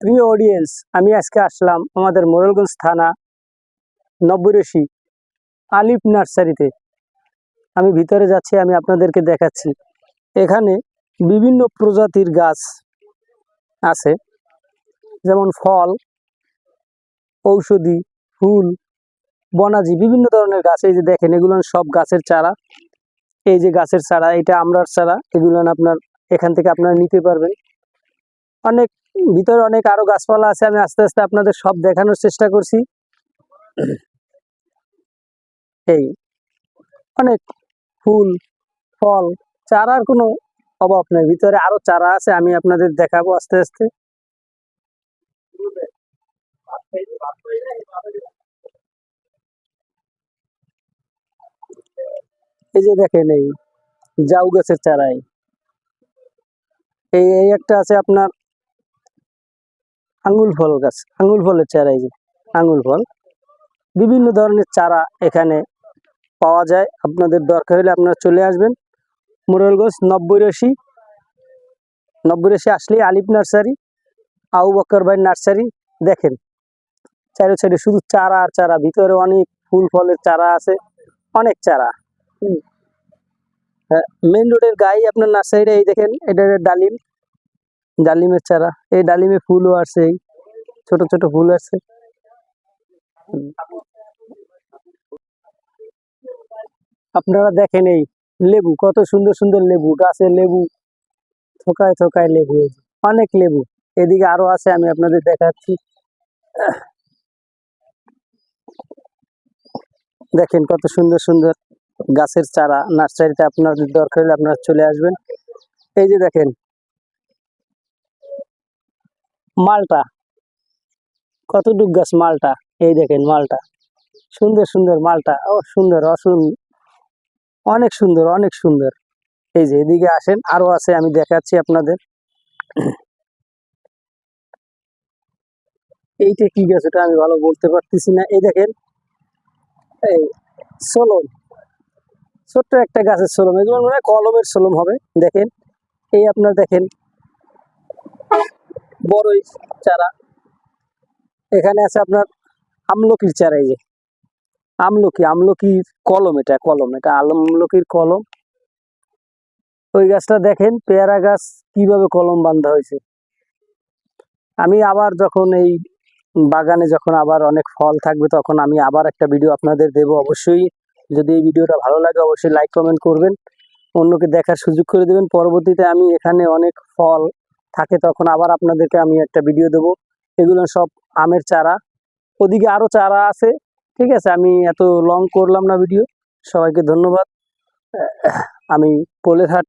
প্রিয় অডিয়েন্স আমি আজকে আসলাম আমাদের মোরেলগঞ্জ থানা নব্বইরশি আলিফ নার্সারিতে। আমি ভিতরে যাচ্ছি, আমি আপনাদেরকে দেখাচ্ছি। এখানে বিভিন্ন প্রজাতির গাছ আছে, যেমন ফল, ঔষধি, ফুল, বনাজি, বিভিন্ন ধরনের গাছ। এই যে দেখেন, এগুলো সব গাছের চারা। এই যে গাছের চারা, এটা আমরার চারা, এগুলো আপনার এখান থেকে আপনারা নিতে পারবেন। অনেক ভিতরে অনেক আরও গাছপালা আছে, আমি আস্তে আস্তে আপনাদের সব দেখানোর চেষ্টা করছি। এই অনেক ফুল, ফল, চারার কোনো অভাব নেই, ভিতরে আরও চারা আছে, আমি আপনাদের দেখাবো আস্তে আস্তে। এই যে দেখেন এই, জাউ গাছের চারাই এই একটা আছে আপনার আঙ্গুল ফল গাছ আঙ্গুল ফলের চারা এই যে, আঙুল ফল। বিভিন্ন ধরনের চারা এখানে পাওয়া যায়। আপনাদের দরকার হলে আপনারা চলে আসবেন। মুরলগঞ্জ নব্বইরাশি নব্বইরাশি আসলেই আলিফ নার্সারি আউ বকর ভাই নার্সারি। দেখেন, চারি সাইডে শুধু চারা আর চারা, ভিতরে অনেক ফুল ফলের চারা আছে, অনেক চারা। মেন রোডের গায়ে আপনার নার্সারিটা এই দেখেন, এটা ডালিম। ডালিমের চারা। এই ডালিমে ফুলও আছে এই ছোট ছোট ফুল আছে। আপনারা দেখেন এই লেবু, কত সুন্দর সুন্দর লেবু গাছের লেবু, থোকায় থোকায় লেবু অনেক লেবু। এদিকে আরও আছে, আমি আপনাদের দেখাচ্ছি। দেখেন কত সুন্দর সুন্দর গাছের চারা, নার্সারিতে আপনাদের দরকার হলে আপনারা চলে আসবেন। এই যে দেখেন মালটা। কতটুক গাছ মালটা? এই দেখেন মালটা। সুন্দর সুন্দর মালটা। ও, সুন্দর, অসুন, অনেক সুন্দর অনেক সুন্দর। এই যে এদিকে আসেন, আরও আছে, আমি দেখাচ্ছি আপনাদের। এইটা কি গাছ? ওটা আমি ভালো বলতে পারতেছি না। এই দেখেন, এই সোলম। ছোট্ট একটা গাছের সোলম। এগুলো মনে হয় কলমের সোলম হবে। দেখেন, এই আপনার দেখেন। বড়ই চারা। এখানে আছে আপনার আমলকির চারা এই যে। আমলকি, আমলকির কলম এটা কলম, এটা আমলকির কলম। ওই গাছটা দেখেন, পেয়ারা গাছ কীভাবে কলম বান্ধা হয়েছে। আমি আবার যখন এই বাগানে যখন আবার অনেক ফল থাকবে, তখন আমি আবার একটা ভিডিও আপনাদের দেব। অবশ্যই যদি এই ভিডিওটা ভালো লাগে, অবশ্যই লাইক কমেন্ট করবেন। অন্যকে দেখার সুযোগ করে দেবেন। পরবর্তীতে আমি এখানে অনেক ফল থাকে, তখন আবার আপনাদেরকে আমি একটা ভিডিও দেব। এগুলো সব আমের চারা। ওদিকে আরও চারা আছে, ঠিক আছে? আমি এত লং করলাম না ভিডিও সবাইকে ধন্যবাদ। আমি পোলেরহাট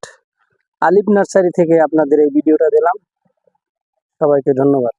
আলিপ নার্সারি থেকে আপনাদের এই ভিডিওটা দিলাম। সবাইকে ধন্যবাদ।